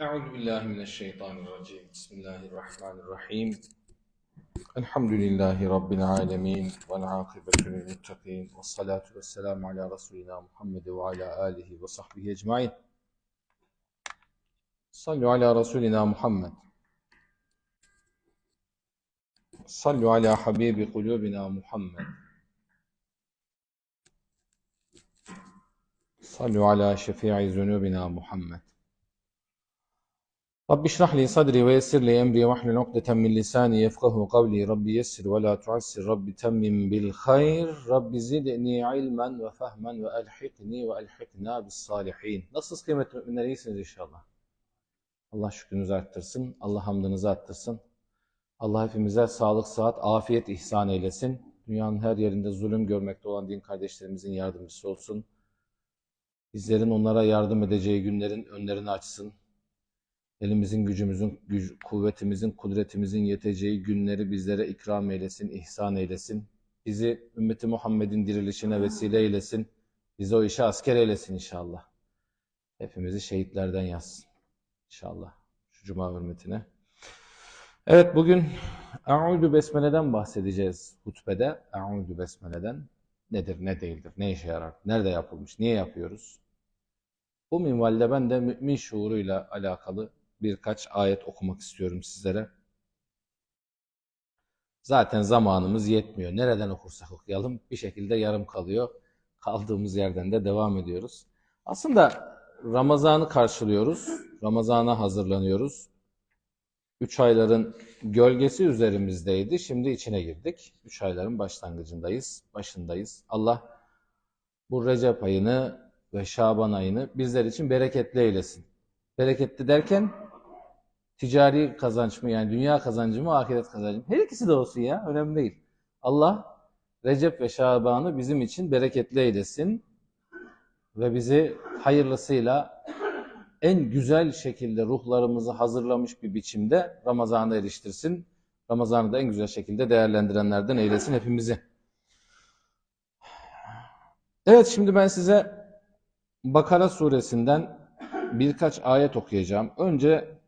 أعوذ بالله من الشيطان الرجيم. بسم الله الرحمن الرحيم. الحمد لله رب العالمين والعاقبة للمتقين والصلاة والسلام على رسولنا محمد وعلى آله وصحبه أجمعين. صلوا على رسولنا محمد. صلوا على حبيب قلوبنا محمد. صلوا على شفيع ذنوبنا محمد. رب اشرح لي صدري ويسر لي أمري واحلل عقدة من لساني يفقه قولي رب يسر ولا تعسر رب تمم بالخير رب زدني علما وفهما وألحقني وألحقنا بالصالحين Nasılsınız kıymetli müminler iyisiniz inşallah. Allah şükrünüzü arttırsın. Allah hamdınızı arttırsın. Allah hepimize sağlık, sıhhat, afiyet ihsan eylesin. Dünyanın her yerinde zulüm görmekte olan din kardeşlerimizin yardımcısı olsun. Bizlerin onlara yardım edeceği günlerin önlerini açsın. Elimizin, gücümüzün, güc- kuvvetimizin, kudretimizin yeteceği günleri bizlere ikram eylesin, ihsan eylesin. Bizi ümmeti Muhammed'in dirilişine vesile eylesin. Bizi o işe asker eylesin inşallah. Hepimizi şehitlerden yazsın. İnşallah. Şu cuma hürmetine. Evet bugün Eûzü Besmele'den bahsedeceğiz hutbede. Eûzü Besmele'den nedir, ne değildir, ne işe yarar, nerede yapılmış, niye yapıyoruz? Bu minvalde ben de mümin şuuruyla alakalı birkaç ayet okumak istiyorum sizlere. Zaten zamanımız yetmiyor. Nereden okursak okuyalım bir şekilde yarım kalıyor. Kaldığımız yerden de devam ediyoruz. Aslında Ramazan'ı karşılıyoruz. Ramazan'a hazırlanıyoruz. Üç ayların gölgesi üzerimizdeydi. Şimdi içine girdik. Üç ayların başlangıcındayız, başındayız. Allah bu Recep ayını ve Şaban ayını bizler için bereketli eylesin. Bereketli derken ticari kazanç mı yani dünya kazancı mı ahiret kazancı mı? Her ikisi de olsun ya önemli değil. Allah Recep ve Şaban'ı bizim için bereketli eylesin ve bizi hayırlısıyla en güzel şekilde ruhlarımızı hazırlamış bir biçimde Ramazan'a eriştirsin. Ramazan'ı da en güzel şekilde değerlendirenlerden eylesin hepimizi. Evet şimdi ben size Bakara suresinden birkaç ayet okuyacağım. Önce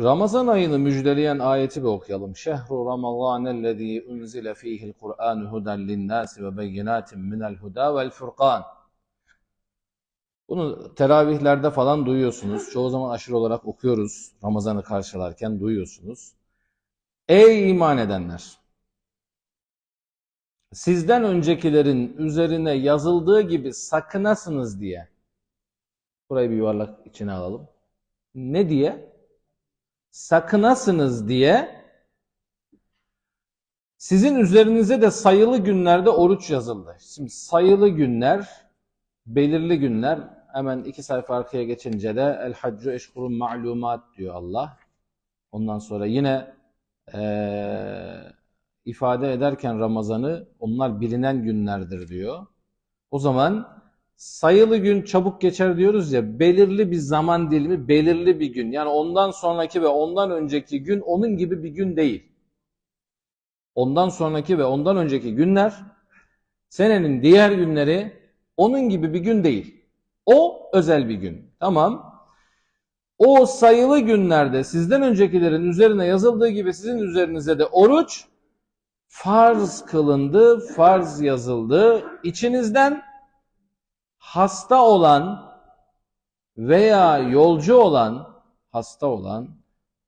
Ramazan ayını müjdeleyen ayeti bir okuyalım. Şehru Ramazanellezî unzile fîhil Kur'an huden linnâsi ve beyinatin minel huda vel furkan. Bunu teravihlerde falan duyuyorsunuz. Çoğu zaman aşırı olarak okuyoruz. Ramazan'ı karşılarken duyuyorsunuz. Ey iman edenler! Sizden öncekilerin üzerine yazıldığı gibi sakınasınız diye. Burayı bir yuvarlak içine alalım. Ne diye? Sakınasınız diye sizin üzerinize de sayılı günlerde oruç yazıldı. Şimdi sayılı günler, belirli günler hemen iki sayfa arkaya geçince de El Haccu Eşkurun Ma'lumat diyor Allah. Ondan sonra yine eee ifade ederken Ramazan'ı onlar bilinen günlerdir diyor. O zaman sayılı gün çabuk geçer diyoruz ya belirli bir zaman dilimi belirli bir gün. Yani ondan sonraki ve ondan önceki gün onun gibi bir gün değil. Ondan sonraki ve ondan önceki günler senenin diğer günleri onun gibi bir gün değil. O özel bir gün. Tamam. O sayılı günlerde sizden öncekilerin üzerine yazıldığı gibi sizin üzerinize de oruç farz kılındı, farz yazıldı. İçinizden hasta olan veya yolcu olan, hasta olan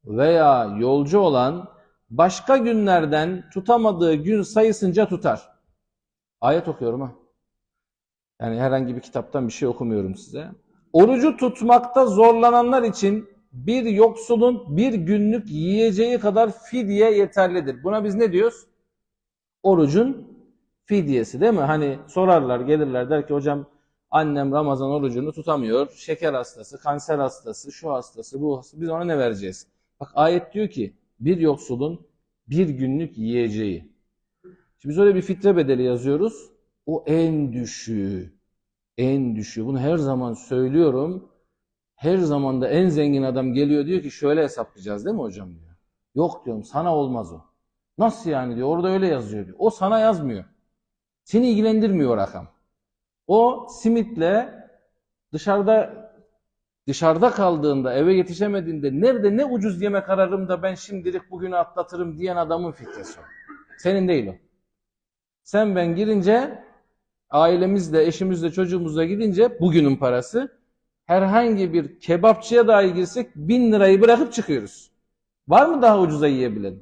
veya yolcu olan başka günlerden tutamadığı gün sayısınca tutar. Ayet okuyorum ha. Yani herhangi bir kitaptan bir şey okumuyorum size. Orucu tutmakta zorlananlar için bir yoksulun bir günlük yiyeceği kadar fidye yeterlidir. Buna biz ne diyoruz? orucun fidyesi değil mi? Hani sorarlar gelirler der ki hocam annem Ramazan orucunu tutamıyor. Şeker hastası, kanser hastası, şu hastası, bu hastası. Biz ona ne vereceğiz? Bak ayet diyor ki bir yoksulun bir günlük yiyeceği. Şimdi biz öyle bir fitre bedeli yazıyoruz. O en düşüğü. En düşüğü. Bunu her zaman söylüyorum. Her zaman da en zengin adam geliyor diyor ki şöyle hesaplayacağız değil mi hocam diyor. Yok diyorum sana olmaz o. Nasıl yani diyor. Orada öyle yazıyor diyor. O sana yazmıyor. Seni ilgilendirmiyor rakam. O simitle Dışarıda dışarıda kaldığında, eve yetişemediğinde nerede ne ucuz yemek ararım da ben şimdilik bugünü atlatırım diyen adamın fikresi o. Senin değil o. Sen ben girince ailemizle, eşimizle, çocuğumuzla gidince bugünün parası herhangi bir kebapçıya dahi girsek bin lirayı bırakıp çıkıyoruz. Var mı daha ucuza yiyebilen?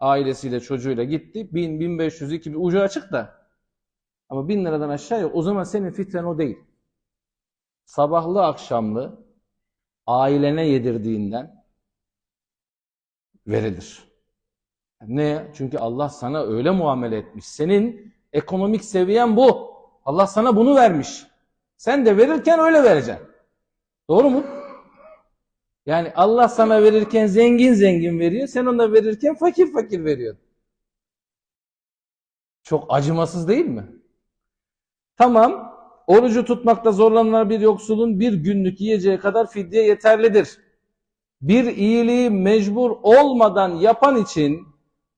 Ailesiyle, çocuğuyla gitti. Bin, bin beş yüz, iki bin ucu açık da. Ama bin liradan aşağı. O zaman senin fitren o değil. Sabahlı akşamlı ailene yedirdiğinden verilir. Ne? Çünkü Allah sana öyle muamele etmiş. Senin ekonomik seviyen bu. Allah sana bunu vermiş. Sen de verirken öyle vereceksin. Doğru mu? Yani Allah sana verirken zengin zengin veriyor. Sen ona verirken fakir fakir veriyor. Çok acımasız değil mi? Tamam. Orucu tutmakta zorlanan bir yoksulun bir günlük yiyeceği kadar fidye yeterlidir. Bir iyiliği mecbur olmadan yapan için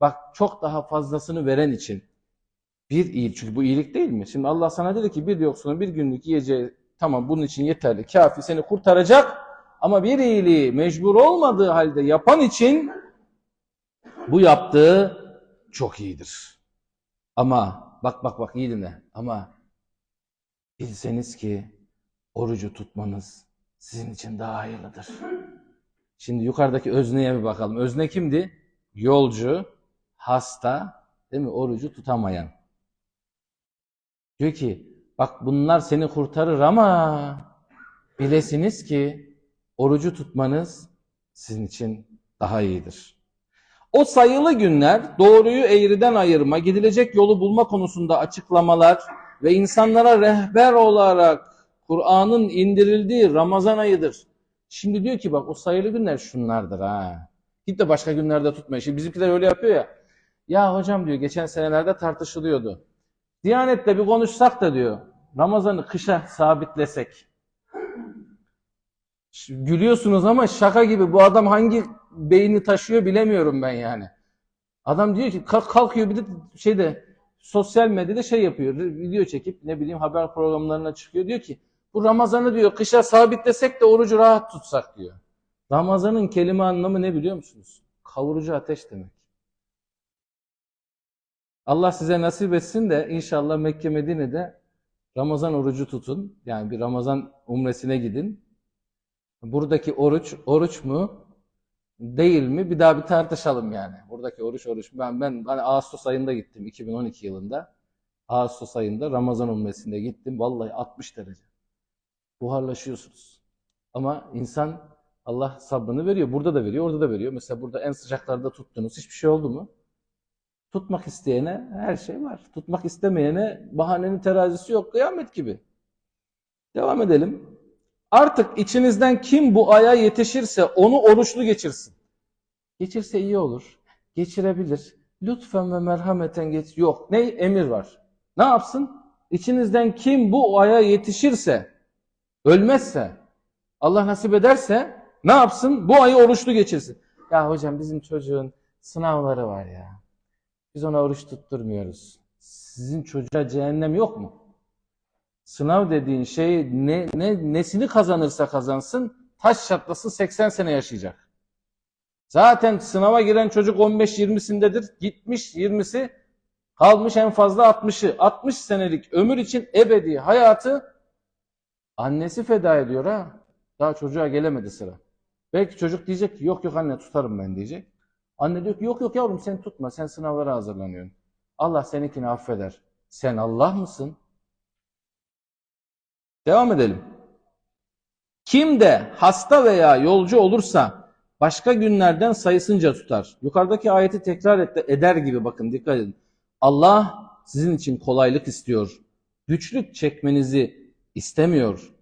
bak çok daha fazlasını veren için bir iyilik çünkü bu iyilik değil mi? Şimdi Allah sana dedi ki bir yoksulun bir günlük yiyeceği tamam bunun için yeterli kafi seni kurtaracak ama bir iyiliği mecbur olmadığı halde yapan için bu yaptığı çok iyidir. Ama bak bak bak iyi dinle ama bilseniz ki orucu tutmanız sizin için daha hayırlıdır. Şimdi yukarıdaki özneye bir bakalım. Özne kimdi? Yolcu, hasta, değil mi? Orucu tutamayan. Diyor ki bak bunlar seni kurtarır ama bilesiniz ki orucu tutmanız sizin için daha iyidir. O sayılı günler doğruyu eğriden ayırma, gidilecek yolu bulma konusunda açıklamalar ve insanlara rehber olarak Kur'an'ın indirildiği Ramazan ayıdır. Şimdi diyor ki bak o sayılı günler şunlardır ha. Git de başka günlerde tutma. Şimdi bizimkiler öyle yapıyor ya. Ya hocam diyor geçen senelerde tartışılıyordu. Diyanetle bir konuşsak da diyor. Ramazan'ı kışa sabitlesek. Ş- Gülüyorsunuz ama şaka gibi bu adam hangi beyni taşıyor bilemiyorum ben yani. Adam diyor ki kalk- kalkıyor bir de şeyde sosyal medyada şey yapıyor. Video çekip ne bileyim haber programlarına çıkıyor. Diyor ki bu Ramazan'ı diyor kışa sabitlesek de orucu rahat tutsak diyor. Ramazan'ın kelime anlamı ne biliyor musunuz? Kavurucu ateş demek. Allah size nasip etsin de inşallah Mekke Medine'de Ramazan orucu tutun. Yani bir Ramazan umresine gidin. Buradaki oruç oruç mu değil mi? Bir daha bir tartışalım yani. Buradaki oruç oruç? Ben ben ben Ağustos ayında gittim 2012 yılında. Ağustos ayında Ramazan umresinde gittim. Vallahi 60 derece. Buharlaşıyorsunuz. Ama insan Allah sabrını veriyor. Burada da veriyor, orada da veriyor. Mesela burada en sıcaklarda tuttunuz. Hiçbir şey oldu mu? Tutmak isteyene her şey var. Tutmak istemeyene bahanenin terazisi yok. Kıyamet gibi. Devam edelim. Artık içinizden kim bu aya yetişirse onu oruçlu geçirsin. Geçirse iyi olur. Geçirebilir. Lütfen ve merhameten geç. Yok. Ne? Emir var. Ne yapsın? İçinizden kim bu aya yetişirse, ölmezse, Allah nasip ederse ne yapsın? Bu ayı oruçlu geçirsin. Ya hocam bizim çocuğun sınavları var ya. Biz ona oruç tutturmuyoruz. Sizin çocuğa cehennem yok mu? Sınav dediğin şey ne, ne nesini kazanırsa kazansın taş çatlasın 80 sene yaşayacak. Zaten sınava giren çocuk 15-20'sindedir. Gitmiş 20'si kalmış en fazla 60'ı. 60 senelik ömür için ebedi hayatı annesi feda ediyor ha. Daha çocuğa gelemedi sıra. Belki çocuk diyecek ki yok yok anne tutarım ben diyecek. Anne diyor ki yok yok yavrum sen tutma sen sınavlara hazırlanıyorsun. Allah seninkini affeder. Sen Allah mısın? Devam edelim. Kim de hasta veya yolcu olursa başka günlerden sayısınca tutar. Yukarıdaki ayeti tekrar et- eder gibi bakın dikkat edin. Allah sizin için kolaylık istiyor. Güçlük çekmenizi istemiyor.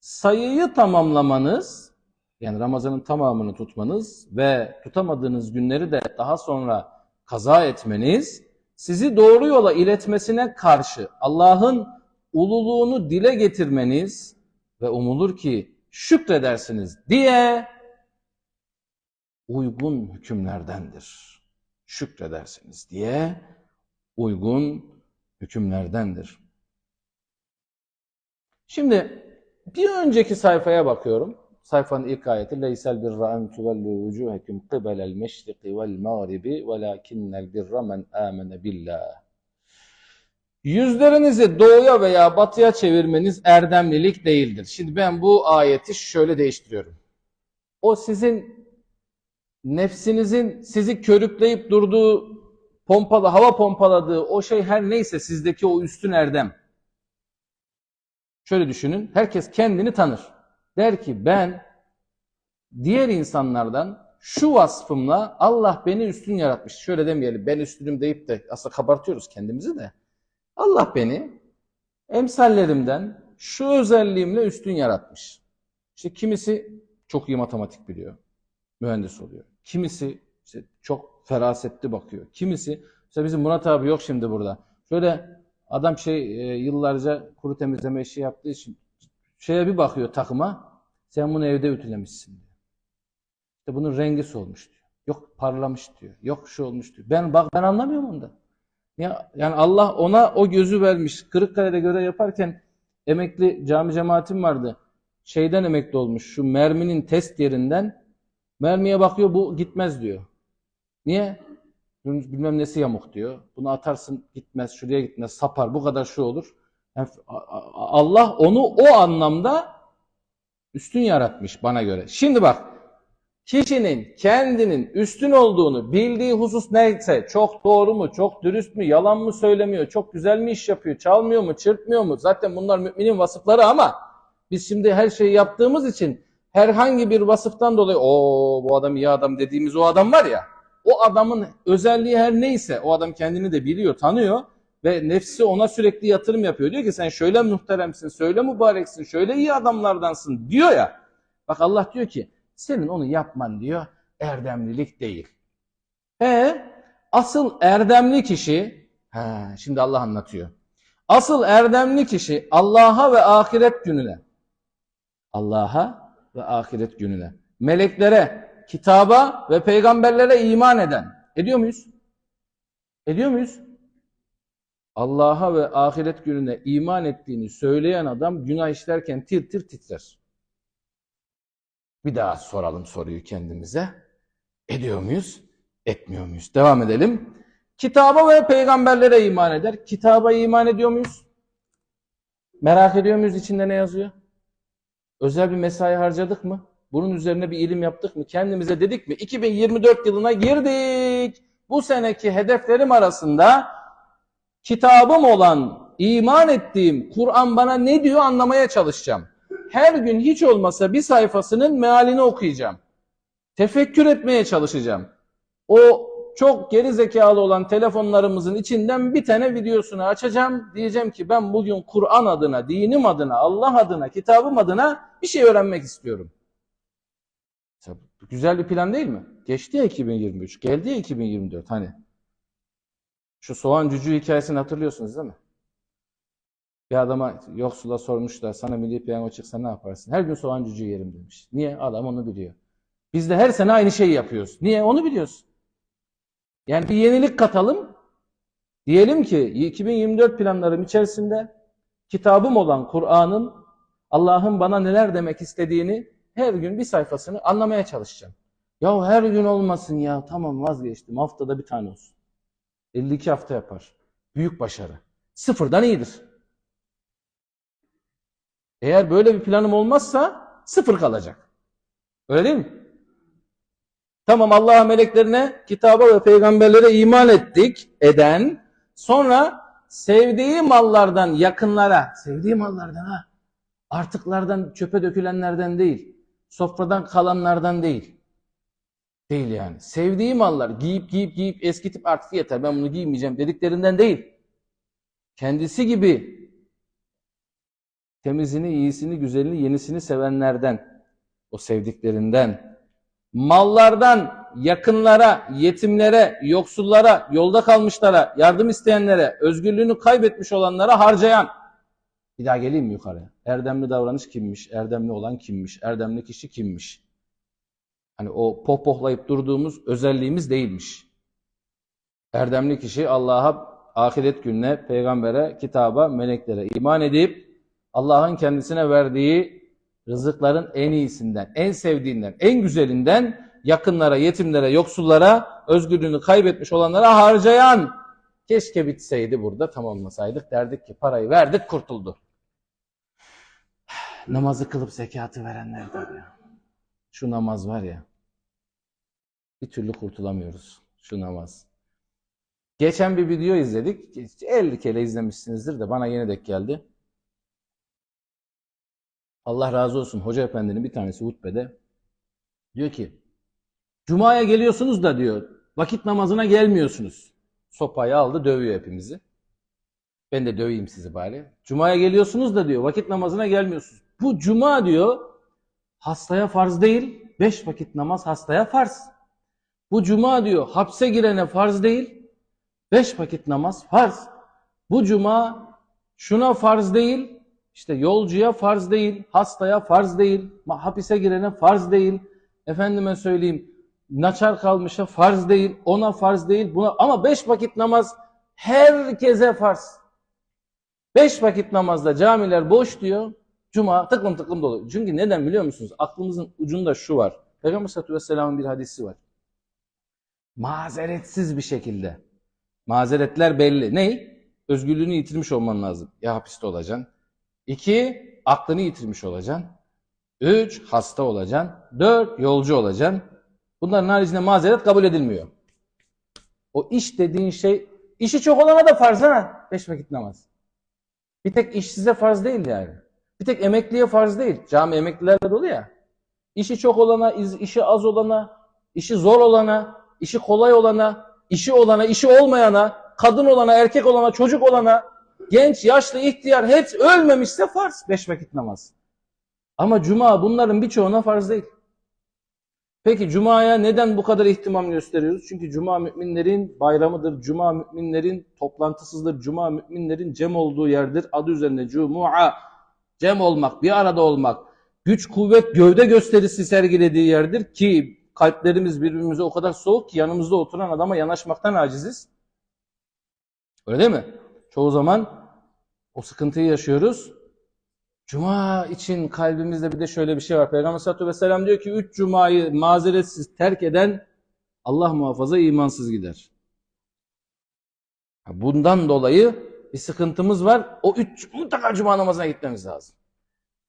Sayıyı tamamlamanız yani Ramazan'ın tamamını tutmanız ve tutamadığınız günleri de daha sonra kaza etmeniz sizi doğru yola iletmesine karşı Allah'ın ululuğunu dile getirmeniz ve umulur ki şükredersiniz diye uygun hükümlerdendir. Şükredersiniz diye uygun hükümlerdendir. Şimdi Bir önceki sayfaya bakıyorum. Sayfanın ilk ayeti Leysel birra en tuvellu vucuhekum kıbelel meşriki vel mağribi velakinnel birra men amene billah. Yüzlerinizi doğuya veya batıya çevirmeniz erdemlilik değildir. Şimdi ben bu ayeti şöyle değiştiriyorum. O sizin nefsinizin sizi körükleyip durduğu, pompalı, hava pompaladığı o şey her neyse sizdeki o üstün erdem. Şöyle düşünün, herkes kendini tanır. Der ki ben diğer insanlardan şu vasfımla Allah beni üstün yaratmış. Şöyle demeyelim ben üstünüm deyip de aslında kabartıyoruz kendimizi de. Allah beni emsallerimden şu özelliğimle üstün yaratmış. İşte kimisi çok iyi matematik biliyor, mühendis oluyor. Kimisi işte çok ferasetli bakıyor. Kimisi işte bizim Murat abi yok şimdi burada. Şöyle adam şey e, yıllarca kuru temizleme işi yaptığı için şeye bir bakıyor takıma. Sen bunu evde ütülemişsin diyor. İşte bunun rengi solmuş diyor. Yok parlamış diyor. Yok şu olmuş diyor. Ben bak ben anlamıyorum ondan. Ya, yani Allah ona o gözü vermiş. Kırıkkale'de görev yaparken emekli cami cemaatim vardı. Şeyden emekli olmuş. Şu merminin test yerinden mermiye bakıyor bu gitmez diyor. Niye? Bilmem nesi yamuk diyor. Bunu atarsın gitmez, şuraya gitmez, sapar. Bu kadar şu olur. Yani Allah onu o anlamda üstün yaratmış bana göre. Şimdi bak kişinin kendinin üstün olduğunu bildiği husus neyse çok doğru mu, çok dürüst mü, yalan mı söylemiyor, çok güzel mi iş yapıyor, çalmıyor mu, çırpmıyor mu? Zaten bunlar müminin vasıfları ama biz şimdi her şeyi yaptığımız için herhangi bir vasıftan dolayı o bu adam iyi adam dediğimiz o adam var ya o adamın özelliği her neyse o adam kendini de biliyor, tanıyor ve nefsi ona sürekli yatırım yapıyor. Diyor ki sen şöyle muhteremsin, şöyle mübareksin, şöyle iyi adamlardansın diyor ya. Bak Allah diyor ki senin onu yapman diyor erdemlilik değil. E asıl erdemli kişi he, şimdi Allah anlatıyor. Asıl erdemli kişi Allah'a ve ahiret gününe Allah'a ve ahiret gününe meleklere, kitaba ve peygamberlere iman eden. Ediyor muyuz? Ediyor muyuz? Allah'a ve ahiret gününe iman ettiğini söyleyen adam günah işlerken tir tir titrer. Bir daha soralım soruyu kendimize. Ediyor muyuz? Etmiyor muyuz? Devam edelim. Kitaba ve peygamberlere iman eder. Kitaba iman ediyor muyuz? Merak ediyor muyuz içinde ne yazıyor? Özel bir mesai harcadık mı? Bunun üzerine bir ilim yaptık mı? Kendimize dedik mi? 2024 yılına girdik. Bu seneki hedeflerim arasında kitabım olan, iman ettiğim Kur'an bana ne diyor anlamaya çalışacağım. Her gün hiç olmasa bir sayfasının mealini okuyacağım. Tefekkür etmeye çalışacağım. O çok geri zekalı olan telefonlarımızın içinden bir tane videosunu açacağım. Diyeceğim ki ben bugün Kur'an adına, dinim adına, Allah adına, kitabım adına bir şey öğrenmek istiyorum. Güzel bir plan değil mi? Geçti ya 2023, geldi ya 2024 hani. Şu soğan cücüğü hikayesini hatırlıyorsunuz değil mi? Bir adama yoksula sormuşlar sana milli piyango çıksa ne yaparsın? Her gün soğan cücüğü yerim demiş. Niye? Adam onu biliyor. Biz de her sene aynı şeyi yapıyoruz. Niye? Onu biliyoruz. Yani bir yenilik katalım. Diyelim ki 2024 planlarım içerisinde kitabım olan Kur'an'ın Allah'ın bana neler demek istediğini her gün bir sayfasını anlamaya çalışacağım. Ya her gün olmasın ya tamam vazgeçtim haftada bir tane olsun. 52 hafta yapar. Büyük başarı. Sıfırdan iyidir. Eğer böyle bir planım olmazsa sıfır kalacak. Öyle değil mi? Tamam Allah'a meleklerine, kitaba ve peygamberlere iman ettik, eden. Sonra sevdiği mallardan yakınlara, sevdiği mallardan ha, artıklardan, çöpe dökülenlerden değil, sofradan kalanlardan değil. Değil yani. Sevdiği mallar, giyip giyip giyip eskitip artık yeter ben bunu giymeyeceğim dediklerinden değil. Kendisi gibi temizini, iyisini, güzelini, yenisini sevenlerden, o sevdiklerinden, mallardan yakınlara, yetimlere, yoksullara, yolda kalmışlara, yardım isteyenlere, özgürlüğünü kaybetmiş olanlara harcayan. Bir daha geleyim mi yukarıya? Erdemli davranış kimmiş? Erdemli olan kimmiş? Erdemli kişi kimmiş? Hani o pohpohlayıp durduğumuz özelliğimiz değilmiş. Erdemli kişi Allah'a, ahiret gününe, peygambere, kitaba, meleklere iman edip Allah'ın kendisine verdiği Rızıkların en iyisinden, en sevdiğinden, en güzelinden yakınlara, yetimlere, yoksullara, özgürlüğünü kaybetmiş olanlara harcayan. Keşke bitseydi burada tamamlasaydık. Derdik ki parayı verdik kurtuldu. Namazı kılıp zekatı verenler tabii. Şu namaz var ya. Bir türlü kurtulamıyoruz. Şu namaz. Geçen bir video izledik. 50 kere izlemişsinizdir de bana yeni denk geldi. Allah razı olsun Hoca Efendi'nin bir tanesi hutbede diyor ki Cuma'ya geliyorsunuz da diyor vakit namazına gelmiyorsunuz. Sopayı aldı dövüyor hepimizi. Ben de döveyim sizi bari. Cuma'ya geliyorsunuz da diyor vakit namazına gelmiyorsunuz. Bu cuma diyor hastaya farz değil. Beş vakit namaz hastaya farz. Bu cuma diyor hapse girene farz değil. Beş vakit namaz farz. Bu cuma şuna farz değil. İşte yolcuya farz değil. Hastaya farz değil. Hapise girene farz değil. Efendime söyleyeyim naçar kalmışa farz değil. Ona farz değil. Buna ama beş vakit namaz herkese farz. Beş vakit namazda camiler boş diyor. Cuma tıklım tıklım dolu. Çünkü neden biliyor musunuz? Aklımızın ucunda şu var. Peygamber sallallahu aleyhi ve sellem'in bir hadisi var. Mazeretsiz bir şekilde. Mazeretler belli. Ney? Özgürlüğünü yitirmiş olman lazım. Ya hapiste olacaksın. İki, aklını yitirmiş olacaksın. Üç, hasta olacaksın. Dört, yolcu olacaksın. Bunların haricinde mazeret kabul edilmiyor. O iş dediğin şey, işi çok olana da farz ha. Beş vakit namaz. Bir tek işsize farz değil yani. Bir tek emekliye farz değil. Cami emekliler de dolu ya. İşi çok olana, işi az olana, işi zor olana, işi kolay olana, işi olana, işi olmayana, kadın olana, erkek olana, çocuk olana, genç, yaşlı, ihtiyar hepsi ölmemişse farz. Beş vakit namaz. Ama cuma bunların birçoğuna farz değil. Peki cumaya neden bu kadar ihtimam gösteriyoruz? Çünkü cuma müminlerin bayramıdır. Cuma müminlerin toplantısıdır. Cuma müminlerin cem olduğu yerdir. Adı üzerinde cumua. Cem olmak, bir arada olmak, güç, kuvvet, gövde gösterisi sergilediği yerdir ki kalplerimiz birbirimize o kadar soğuk ki yanımızda oturan adama yanaşmaktan aciziz. Öyle değil mi? Çoğu zaman o sıkıntıyı yaşıyoruz. Cuma için kalbimizde bir de şöyle bir şey var. Peygamber sallallahu aleyhi ve sellem diyor ki üç cumayı mazeretsiz terk eden Allah muhafaza imansız gider. Bundan dolayı bir sıkıntımız var. O üç mutlaka cuma namazına gitmemiz lazım.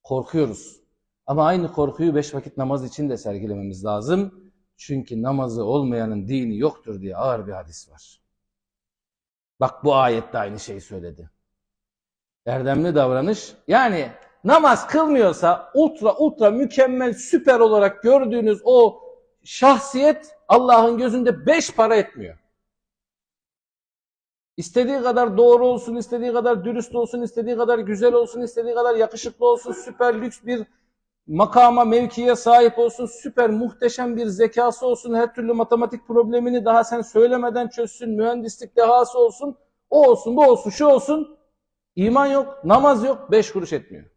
Korkuyoruz. Ama aynı korkuyu beş vakit namaz için de sergilememiz lazım. Çünkü namazı olmayanın dini yoktur diye ağır bir hadis var. Bak bu ayette aynı şeyi söyledi. Erdemli davranış. Yani namaz kılmıyorsa ultra ultra mükemmel süper olarak gördüğünüz o şahsiyet Allah'ın gözünde beş para etmiyor. İstediği kadar doğru olsun, istediği kadar dürüst olsun, istediği kadar güzel olsun, istediği kadar yakışıklı olsun, süper lüks bir makama, mevkiye sahip olsun, süper muhteşem bir zekası olsun, her türlü matematik problemini daha sen söylemeden çözsün, mühendislik dehası olsun, o olsun, bu olsun, şu olsun. İman yok, namaz yok, beş kuruş etmiyor.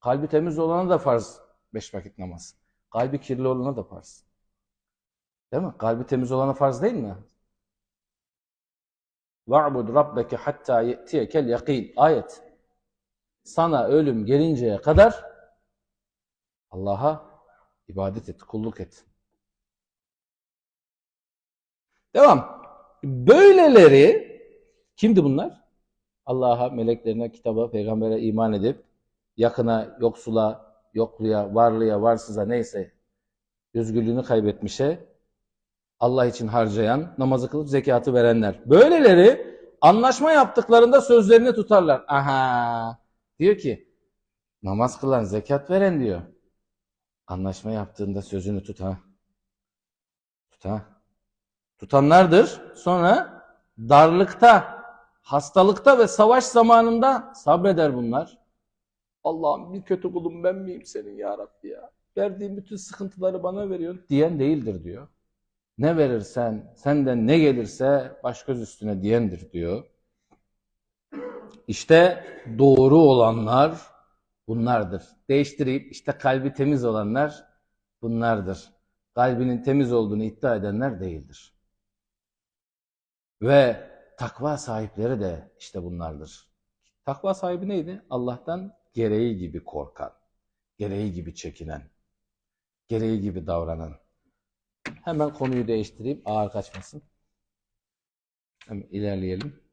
Kalbi temiz olana da farz beş vakit namaz. Kalbi kirli olana da farz. Değil mi? Kalbi temiz olana farz değil mi? وَعْبُدْ رَبَّكَ حَتَّى يَأْتِيَكَ الْيَقِينَ Ayet. Sana ölüm gelinceye kadar Allah'a ibadet et, kulluk et. Devam. Böyleleri kimdi bunlar? Allah'a, meleklerine, kitaba, peygambere iman edip yakına, yoksula, yokluya, varlıya, varsıza neyse özgürlüğünü kaybetmişe Allah için harcayan, namazı kılıp zekatı verenler. Böyleleri anlaşma yaptıklarında sözlerini tutarlar. Aha. Diyor ki namaz kılan, zekat veren diyor. Anlaşma yaptığında sözünü tut ha. Tut ha. Tutanlardır. Sonra darlıkta, hastalıkta ve savaş zamanında sabreder bunlar. Allah'ım bir kötü kulum ben miyim senin ya Rabbi ya? Verdiğin bütün sıkıntıları bana veriyorsun diyen değildir diyor. Ne verirsen, senden ne gelirse baş göz üstüne diyendir diyor. İşte doğru olanlar bunlardır. Değiştireyim. İşte kalbi temiz olanlar bunlardır. Kalbinin temiz olduğunu iddia edenler değildir. Ve takva sahipleri de işte bunlardır. Takva sahibi neydi? Allah'tan gereği gibi korkan, gereği gibi çekinen, gereği gibi davranan. Hemen konuyu değiştireyim, ağır kaçmasın. Hemen ilerleyelim.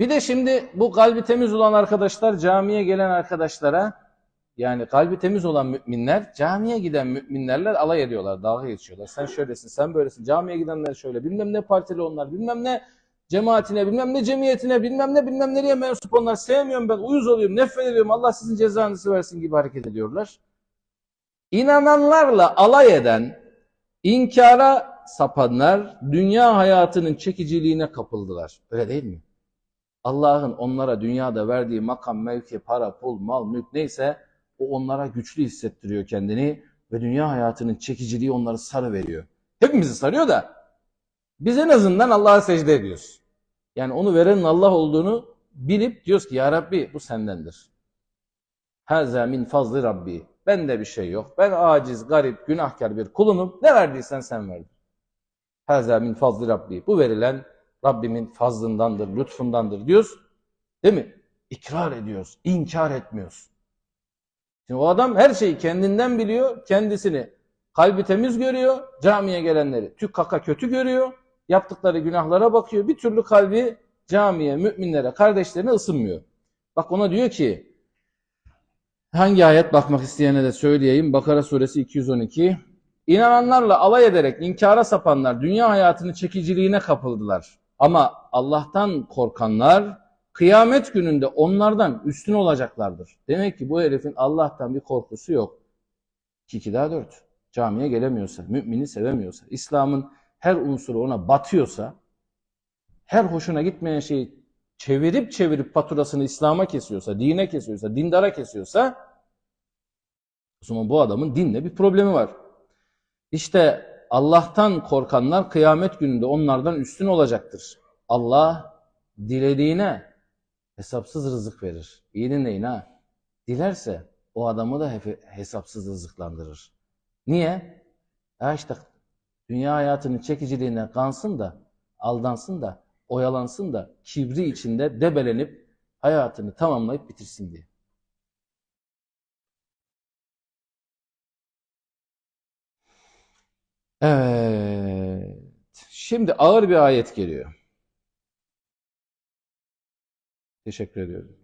Bir de şimdi bu kalbi temiz olan arkadaşlar camiye gelen arkadaşlara yani kalbi temiz olan müminler camiye giden müminlerle alay ediyorlar, dalga geçiyorlar. Sen şöylesin, sen böylesin. Camiye gidenler şöyle, bilmem ne partili onlar, bilmem ne cemaatine, bilmem ne cemiyetine, bilmem ne bilmem nereye mensup onlar. Sevmiyorum ben, uyuz oluyorum, nefret ediyorum. Allah sizin cezanızı versin gibi hareket ediyorlar. İnananlarla alay eden, inkara sapanlar dünya hayatının çekiciliğine kapıldılar. Öyle değil mi? Allah'ın onlara dünyada verdiği makam, mevki, para, pul, mal, mülk neyse o onlara güçlü hissettiriyor kendini ve dünya hayatının çekiciliği onları sarı veriyor. Hepimizi sarıyor da biz en azından Allah'a secde ediyoruz. Yani onu verenin Allah olduğunu bilip diyoruz ki ya Rabbi bu sendendir. Haza min fazlı Rabbi. Bende bir şey yok. Ben aciz, garip, günahkar bir kulunum. Ne verdiysen sen verdin. Haza min fazlı Rabbi. Bu verilen Rabbimin fazlındandır, lütfundandır diyoruz. Değil mi? İkrar ediyoruz, inkar etmiyoruz. Şimdi o adam her şeyi kendinden biliyor, kendisini kalbi temiz görüyor, camiye gelenleri tük kaka kötü görüyor, yaptıkları günahlara bakıyor. Bir türlü kalbi camiye, müminlere, kardeşlerine ısınmıyor. Bak ona diyor ki, hangi ayet bakmak isteyene de söyleyeyim. Bakara suresi 212. İnananlarla alay ederek inkara sapanlar dünya hayatının çekiciliğine kapıldılar. Ama Allah'tan korkanlar kıyamet gününde onlardan üstün olacaklardır. Demek ki bu herifin Allah'tan bir korkusu yok. 2 daha 4. Camiye gelemiyorsa, mümini sevemiyorsa, İslam'ın her unsuru ona batıyorsa, her hoşuna gitmeyen şeyi çevirip çevirip faturasını İslam'a kesiyorsa, dine kesiyorsa, dindara kesiyorsa o zaman bu adamın dinle bir problemi var. İşte Allah'tan korkanlar kıyamet gününde onlardan üstün olacaktır. Allah dilediğine hesapsız rızık verir. İyi dinleyin ha. Dilerse o adamı da hesapsız rızıklandırır. Niye? Ya işte dünya hayatının çekiciliğine kansın da, aldansın da, oyalansın da, kibri içinde debelenip hayatını tamamlayıp bitirsin diye. Evet. Şimdi ağır bir ayet geliyor. Teşekkür ediyorum.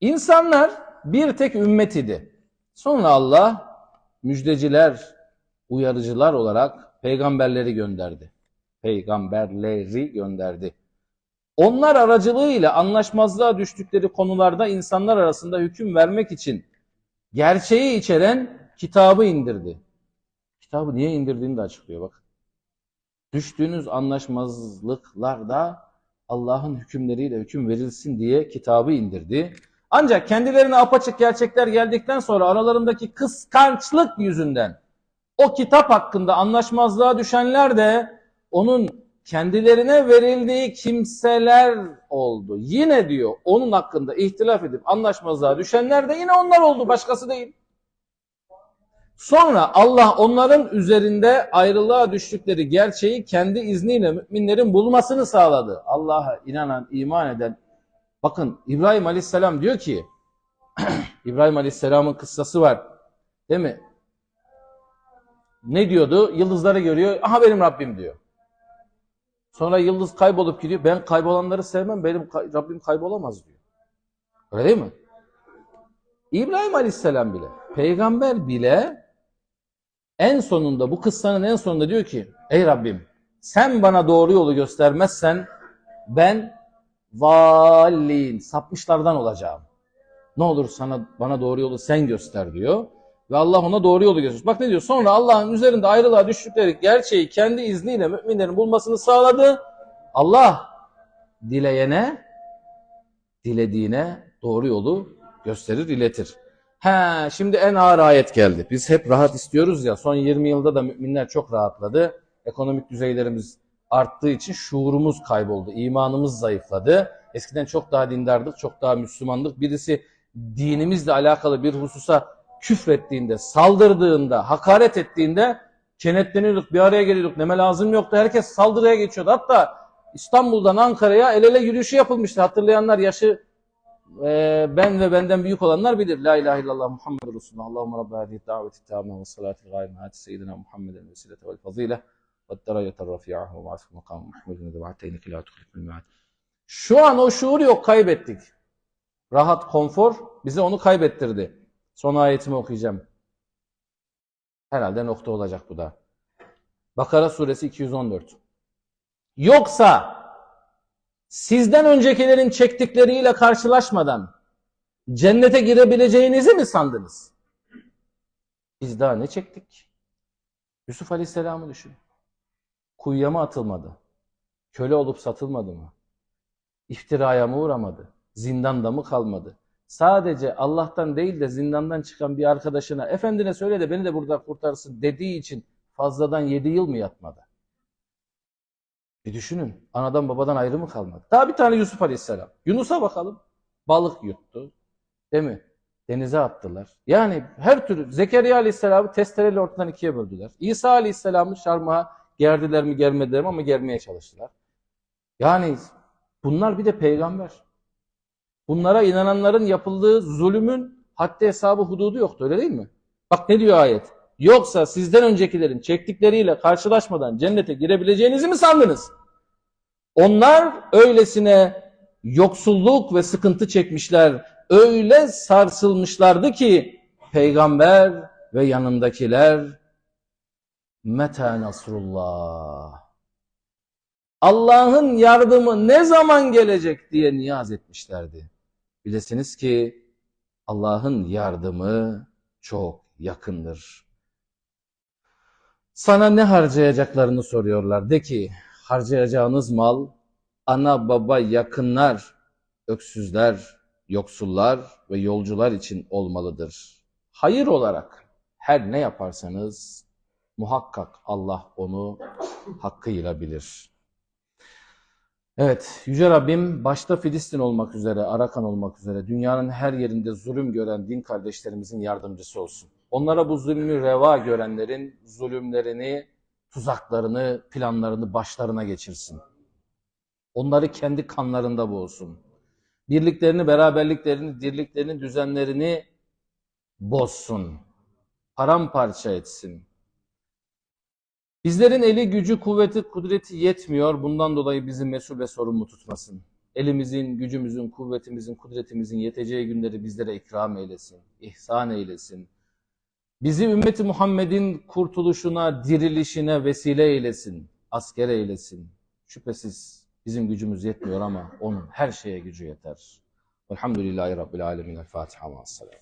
İnsanlar bir tek ümmet idi. Sonra Allah müjdeciler, uyarıcılar olarak peygamberleri gönderdi. Peygamberleri gönderdi. Onlar aracılığıyla anlaşmazlığa düştükleri konularda insanlar arasında hüküm vermek için gerçeği içeren kitabı indirdi. Kitabı niye indirdiğini de açıklıyor bak. Düştüğünüz anlaşmazlıklarda Allah'ın hükümleriyle hüküm verilsin diye kitabı indirdi. Ancak kendilerine apaçık gerçekler geldikten sonra aralarındaki kıskançlık yüzünden o kitap hakkında anlaşmazlığa düşenler de onun kendilerine verildiği kimseler oldu. Yine diyor onun hakkında ihtilaf edip anlaşmazlığa düşenler de yine onlar oldu başkası değil. Sonra Allah onların üzerinde ayrılığa düştükleri gerçeği kendi izniyle müminlerin bulmasını sağladı. Allah'a inanan, iman eden. Bakın İbrahim Aleyhisselam diyor ki, İbrahim Aleyhisselam'ın kıssası var. Değil mi? Ne diyordu? Yıldızları görüyor. Aha benim Rabbim diyor. Sonra yıldız kaybolup gidiyor. Ben kaybolanları sevmem. Benim Rabbim kaybolamaz diyor. Öyle değil mi? İbrahim Aleyhisselam bile, peygamber bile en sonunda bu kıssanın en sonunda diyor ki ey Rabbim sen bana doğru yolu göstermezsen ben valin sapmışlardan olacağım. Ne olur sana bana doğru yolu sen göster diyor. Ve Allah ona doğru yolu gösteriyor. Bak ne diyor? Sonra Allah'ın üzerinde ayrılığa düştükleri gerçeği kendi izniyle müminlerin bulmasını sağladı. Allah dileyene, dilediğine doğru yolu gösterir, iletir. He, şimdi en ağır ayet geldi. Biz hep rahat istiyoruz ya. Son 20 yılda da müminler çok rahatladı. Ekonomik düzeylerimiz arttığı için şuurumuz kayboldu. imanımız zayıfladı. Eskiden çok daha dindardık, çok daha Müslümandık. Birisi dinimizle alakalı bir hususa küfrettiğinde, saldırdığında, hakaret ettiğinde kenetleniyorduk, bir araya geliyorduk. Neme lazım yoktu. Herkes saldırıya geçiyordu. Hatta İstanbul'dan Ankara'ya el ele yürüyüşü yapılmıştı. Hatırlayanlar yaşı e, ben ve benden büyük olanlar bilir. La ilahe illallah Muhammed Resulullah. Allahümme Rabbe hadihi daveti tâme ve salâtil gâyim hâti seyyidina Muhammeden vesilete vel fazile ve dereyetel rafi'ah ve ma'afu makam Muhammedin ve va'ateynik ilâ tuhlifil mi'ad. Şu an o şuur yok kaybettik. Rahat, konfor bize onu kaybettirdi. Son ayetimi okuyacağım. Herhalde nokta olacak bu da. Bakara suresi 214. Yoksa sizden öncekilerin çektikleriyle karşılaşmadan cennete girebileceğinizi mi sandınız? Biz daha ne çektik? Yusuf Aleyhisselam'ı düşün. Kuyuya mı atılmadı? Köle olup satılmadı mı? İftiraya mı uğramadı? Zindanda mı kalmadı? Sadece Allah'tan değil de zindandan çıkan bir arkadaşına efendine söyle de beni de burada kurtarsın dediği için fazladan 7 yıl mı yatmadı? Bir düşünün. Anadan babadan ayrı mı kalmadı? Daha bir tane Yusuf Aleyhisselam. Yunus'a bakalım. Balık yuttu. Değil mi? Denize attılar. Yani her türlü Zekeriya Aleyhisselam'ı testereyle ortadan ikiye böldüler. İsa Aleyhisselam'ı şarmıha gerdiler mi germediler mi ama germeye çalıştılar. Yani bunlar bir de peygamber. Bunlara inananların yapıldığı zulümün haddi hesabı hududu yoktu öyle değil mi? Bak ne diyor ayet? Yoksa sizden öncekilerin çektikleriyle karşılaşmadan cennete girebileceğinizi mi sandınız? Onlar öylesine yoksulluk ve sıkıntı çekmişler, öyle sarsılmışlardı ki peygamber ve yanındakiler meta nasrullah Allah'ın yardımı ne zaman gelecek diye niyaz etmişlerdi. Bilesiniz ki Allah'ın yardımı çok yakındır. Sana ne harcayacaklarını soruyorlar. De ki harcayacağınız mal ana baba yakınlar, öksüzler, yoksullar ve yolcular için olmalıdır. Hayır olarak her ne yaparsanız muhakkak Allah onu hakkıyla bilir. Evet, Yüce Rabbim başta Filistin olmak üzere, Arakan olmak üzere dünyanın her yerinde zulüm gören din kardeşlerimizin yardımcısı olsun. Onlara bu zulmü reva görenlerin zulümlerini, tuzaklarını, planlarını başlarına geçirsin. Onları kendi kanlarında boğsun. Birliklerini, beraberliklerini, dirliklerini, düzenlerini bozsun. Paramparça etsin. Bizlerin eli, gücü, kuvveti, kudreti yetmiyor. Bundan dolayı bizi mesul ve sorumlu tutmasın. Elimizin, gücümüzün, kuvvetimizin, kudretimizin yeteceği günleri bizlere ikram eylesin, ihsan eylesin. Bizi ümmeti Muhammed'in kurtuluşuna, dirilişine vesile eylesin, asker eylesin. Şüphesiz bizim gücümüz yetmiyor ama onun her şeye gücü yeter. Elhamdülillahi Rabbil Alemin. El Fatiha. Ma'as salam.